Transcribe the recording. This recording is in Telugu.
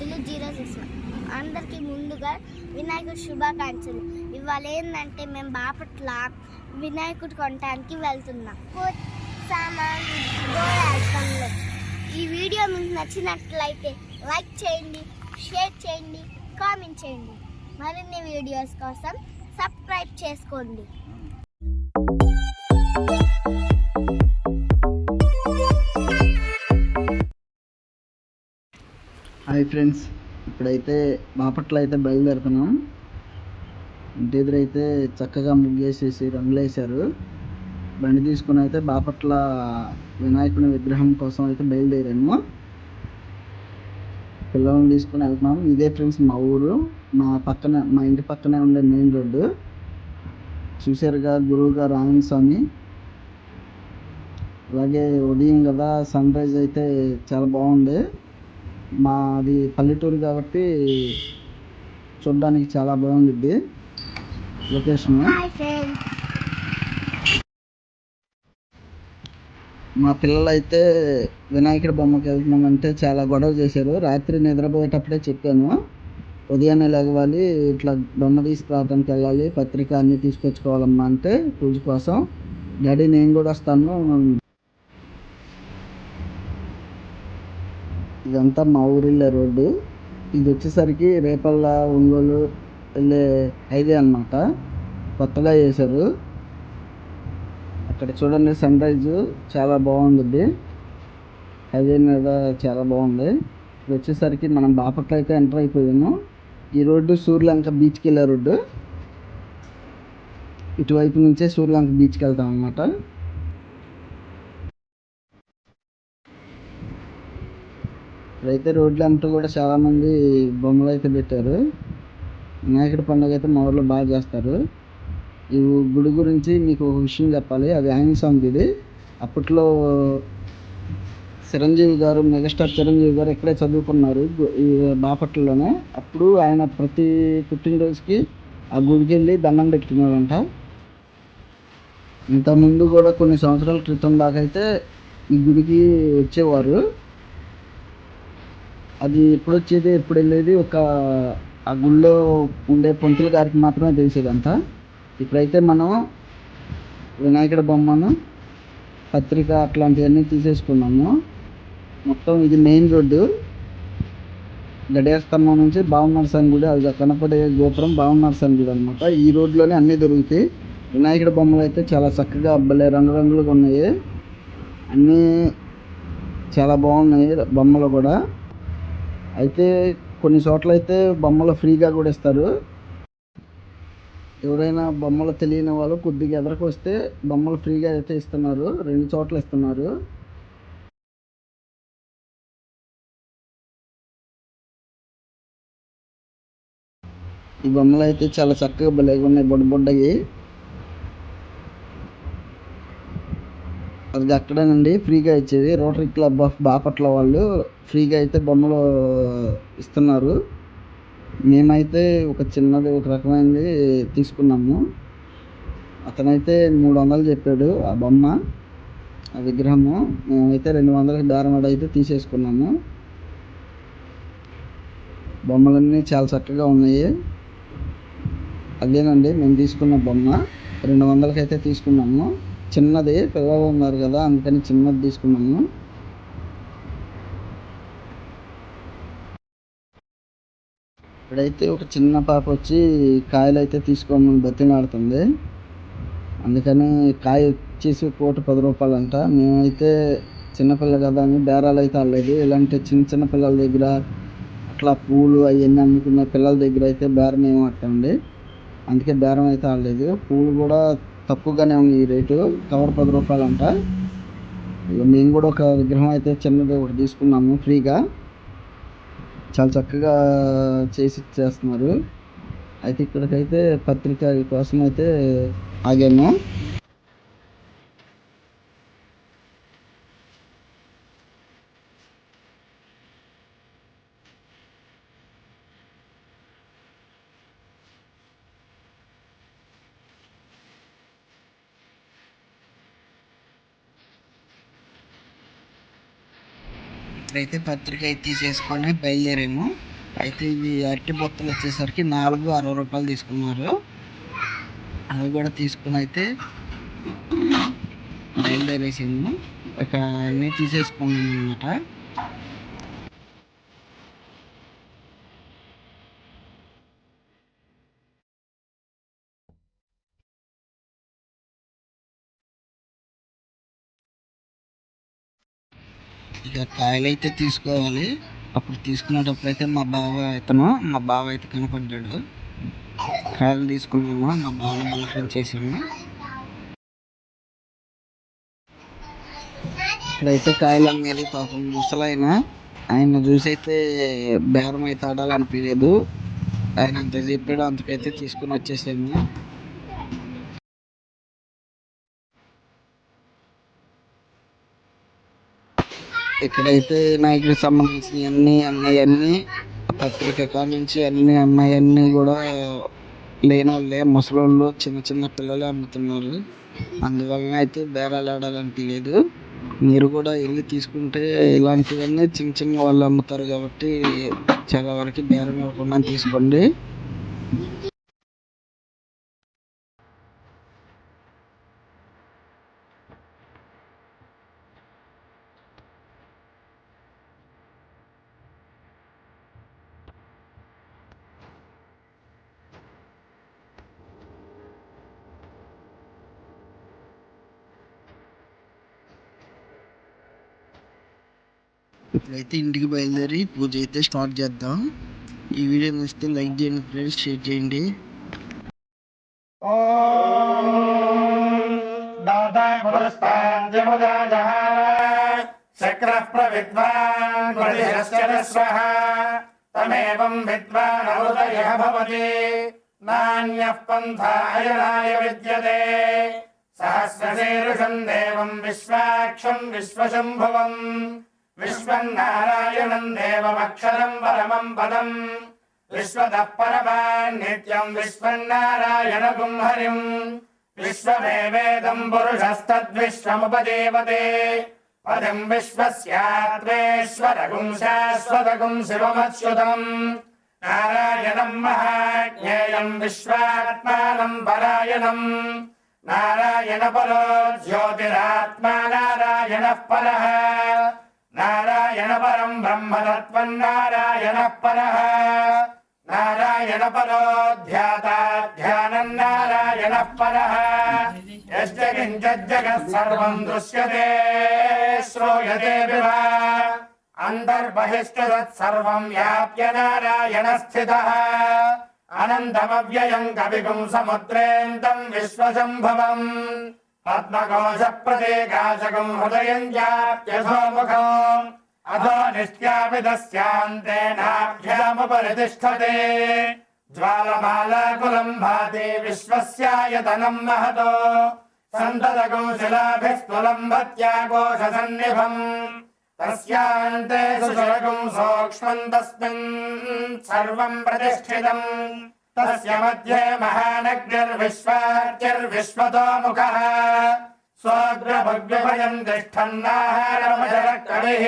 ఐదులు జీరో సిక్స్ అందరికీ ముందుగా వినాయకుడు శుభాకాంక్షలు. ఇవాళ ఏంటంటే మేము బాపట్ల వినాయకుడు కొనడానికి వెళ్తున్నాం. కోట్ ఈ వీడియో మీకు నచ్చినట్లయితే లైక్ చేయండి షేర్ చేయండి కామెంట్ చేయండి. మరిన్ని వీడియోస్ కోసం సబ్స్క్రైబ్ చేసుకోండి. హాయ్ ఫ్రెండ్స్ ఇప్పుడైతే బాపట్ల అయితే బయలుదేరుతున్నాం. ఇంటి ఎదురైతే అయితే చక్కగా ముగ్గేసేసి రంగులు వేశారు బండి తీసుకుని అయితే బాపట్ల వినాయకుని విగ్రహం కోసం అయితే బయలుదేరాము. పిల్లల్ని తీసుకుని వెళ్తున్నాం. ఇదే ఫ్రెండ్స్ మా ఊరు. మా పక్కన మా ఇంటి పక్కనే ఉండే మెయిన్ రోడ్డు. చూసారుగా గురువుగా గారు స్వామి. అలాగే ఉదయం కదా సన్ రైజ్ అయితే చాలా బాగుంది. మాది పల్లెటూరు కాబట్టి చూడడానికి చాలా బాగుంది లొకేషన్. మా పిల్లలు అయితే వినాయకుడి బొమ్మకి వెళ్తున్నామంటే చాలా గొడవ చేశారు. రాత్రి నిద్రపోయేటప్పుడే చెప్పాను. ఉదయాన్నే లేవాలి ఇట్లా బొమ్మ తీసుకురావడానికి వెళ్ళాలి పత్రిక అన్నీ తీసుకొచ్చుకోవాలమ్మా అంటే పూజ కోసం. డాడీ నేను కూడా వస్తాను ఇదంతా మా ఊరిళ్ళే రోడ్డు. ఇది వచ్చేసరికి రేపల్ల ఒంగోలు వెళ్ళే హైవే అన్నమాట. కొత్తగా చేశారు. అక్కడ చూడండి సన్ రైజ్ చాలా బాగుంటుంది హైవే మీద చాలా బాగుంది. ఇప్పుడు వచ్చేసరికి మనం బాపట్ల అయితే ఎంటర్ అయిపోయాము. ఈ రోడ్డు సూర్యలంక బీచ్కి వెళ్ళే రోడ్డు. ఇటువైపు నుంచే సూర్యలంక బీచ్కి వెళ్తాం అనమాట అయితే రోడ్లు అంటూ కూడా చాలామంది బొమ్మలు అయితే పెట్టారు. వినాయకుడి పండుగ అయితే మా ఊర్లో బాగా చేస్తారు. ఈ గుడి గురించి మీకు ఒక విషయం చెప్పాలి. అది ఆయన స్వామి అప్పట్లో చిరంజీవి గారు మెగాస్టార్ చిరంజీవి గారు ఇక్కడే చదువుకున్నారు ఈ బాపట్లలోనే. అప్పుడు ఆయన ప్రతి పుట్టినరోజుకి ఆ గుడికి వెళ్ళి దండం పెట్టుకున్నారంట ఇంతకుముందు కూడా కొన్ని సంవత్సరాల క్రితం దాకా అయితే ఈ గుడికి వచ్చేవారు. అది ఎప్పుడు వచ్చేది ఎప్పుడు వెళ్ళేది ఒక ఆ గుళ్ళో ఉండే పొంతుల గారికి మాత్రమే తెలిసేదంతా. ఇప్పుడైతే మనం వినాయకుడి బొమ్మను పత్రిక అట్లాంటివన్నీ తీసేసుకున్నాము. మొత్తం ఇది మెయిన్ రోడ్డు. గడియార స్తంభం నుంచి బావనరసం గుడి అది కనపడే గోపురం బావనరసం గుడి అనమాట ఈ రోడ్లోనే అన్నీ దొరుకుతాయి. వినాయకుడి బొమ్మలు అయితే చాలా చక్కగా భలే రంగురంగులుగా ఉన్నాయి. అన్నీ చాలా బాగున్నాయి బొమ్మలు కూడా. అయితే కొన్ని చోట్ల అయితే బొమ్మలు ఫ్రీగా కూడా ఇస్తారు. ఎవరైనా బొమ్మలు తెలియని వాళ్ళు కొద్దిగా ఎదరకు వస్తే బొమ్మలు ఫ్రీగా అయితే ఇస్తున్నారు. రెండు చోట్ల ఇస్తున్నారు. ఈ బొమ్మలు అయితే చాలా చక్కగా భలేగా ఉన్నాయి బొడ్డ బొడ్డవి అది అక్కడేనండి ఫ్రీగా ఇచ్చేది. రోటరీ క్లబ్ ఆఫ్ బాపట్ల వాళ్ళు ఫ్రీగా అయితే బొమ్మలు ఇస్తున్నారు. మేమైతే ఒక చిన్నది ఒక రకమైనది తీసుకున్నాము. అతనైతే మూడు వందలు చెప్పాడు ఆ బొమ్మ ఆ విగ్రహము. మేమైతే రెండు వందలకి బేరం అయితే తీసేసుకున్నాము. బొమ్మలన్నీ చాలా చక్కగా ఉన్నాయి. అదేనండి మేము తీసుకున్న బొమ్మ. రెండు వందలకైతే తీసుకున్నాము. చిన్నది పిల్లలు ఉన్నారు కదా అందుకని చిన్నది తీసుకున్నాము. ఇప్పుడైతే ఒక చిన్న పాప వచ్చి కాయలు అయితే తీసుకోమని బతిలాడుతుంది అందుకని కాయ వచ్చేసి పూట పది రూపాయలు అంట మేమైతే చిన్నపిల్ల కదా అని బేరాలు అయితే ఆడలేదు. ఇలాంటి చిన్న చిన్న పిల్లల దగ్గర అట్లా పూలు అవన్నీ అమ్ముకున్న పిల్లల దగ్గర అయితే బేరం ఏమో అట్టండి అందుకే బేరం అయితే ఆడలేదు. పూలు కూడా తక్కువగానే ఉంది ఈ రేటు. కవర్ పది రూపాయలు అంట మేము కూడా ఒక విగ్రహం అయితే చిన్నది ఒకటి తీసుకున్నాము ఫ్రీగా. చాలా చక్కగా చేసి ఇచ్చేస్తున్నారు. అయితే ఇక్కడికైతే పత్రిక కోసం అయితే ఆగాము. అయితే పత్రిక అయితే తీసుకొని బయలుదేరాము. అయితే ఇవి అరటి బొత్తలు వచ్చేసరికి నాలుగు అరవై రూపాయలు తీసుకున్నారు. అవి కూడా తీసుకుని అయితే బయలుదేరేసాము. ఇక అన్నీ తీసేసుకున్నాం అనమాట ఇక కాయలు అయితే తీసుకోవాలి. అప్పుడు తీసుకునేటప్పుడు అయితే మా బావ ఇతను మా బావ అయితే కనపడ్డాడు. కాయలు తీసుకున్నాము మా బావని పలకరించేసాము ఇక్కడైతే కాయలు అమ్మేది పాపం ముసలాయన ఆయన చూసి అయితే బేరం అయితే ఆడాలనిపించలేదు ఆయన అంత చెప్పాడు అంతకైతే తీసుకుని వచ్చేసాము. ఇక్కడైతే నాకు సంబంధించిన అన్ని అన్నీ పత్రిక కాడ నుంచి అన్ని అన్నీ కూడా లేని వాళ్ళే ముసలోళ్ళు చిన్న చిన్న పిల్లలే అమ్ముతున్నారు. అందువలన అయితే బేరాలు ఆడాలనిపించలేదు మీరు కూడా వెళ్ళి తీసుకుంటే ఇలాంటివన్నీ చిన్న చిన్న వాళ్ళు అమ్ముతారు కాబట్టి చాలా వరకు బేరం ఇవ్వకుండా తీసుకోండి. ఇప్పుడైతే ఇంటికి బయలుదేరి పూజ అయితే స్టార్ట్ చేద్దాం. ఈ వీడియో నచ్చితే లైక్ చేయండి ఫ్రెండ్స్ షేర్ చేయండి. శక్రః ప్రవిద్వాన్ ప్రతిహశ్చరస్వః తమేవం విద్వాన్ అవృతయః భవతి నాణ్యః పన్థా అయనాయ దేవం విశ్వాక్షం విశ్వశంభువం विश्वन्नारायणम् देवमक्षरम् परमम् पदम् विश्वतः परमान्नित्यम् विश्वन्नारायणगुम् हरिम् विश्वमेवेदम् पुरुषस्तद्विश्वमुपदेवते पदम् विश्वस्यात्मेश्वरगुम् शाश्वतगुम् शिवमच्युतम् नारायणम् महाज्ञेयम् विश्वात्मानम् परायणम् नारायणपरो ज्योतिरात्मा नारायणः परः నారాయణ పరం బ్రహ్మతత్వం నారాయణ. పర నారాయణ. పరోధ్యాతాధ్యానం నారాయణ పర యజ్జగించగత్సర్వం దృశ్యతే శ్రూయతే వివ. అంతర్బహిష్ఠతత్సర్వం వ్యాప్య నారాయణ స్థిత అనంతమవ్యయం కవిగం సముద్రేంతం విశ్వసంభవం. पद्मकोशप्रदेकाशकम् हृदयञ्जाप्यथोमुखम् अथो नित्यापिदस्यान्तेनाभ्यामुपरितिष्ठते ज्वालमालाकुलम् भाति विश्वस्यायतनम् महतो। सन्ततकौशलाभिस्तुलम् भत्याकोशसन्निभम् तस्यान्ते सुशलकम् सोक्ष्मम् तस्मिन् सर्वम् प्रतिष्ठितम्। तस्य मध्ये महानग्निर्विश्वार्चिर्विश्वतो मुखः स्वाग्रभग्रभयम् तिष्ठन्नाहारमजरकविः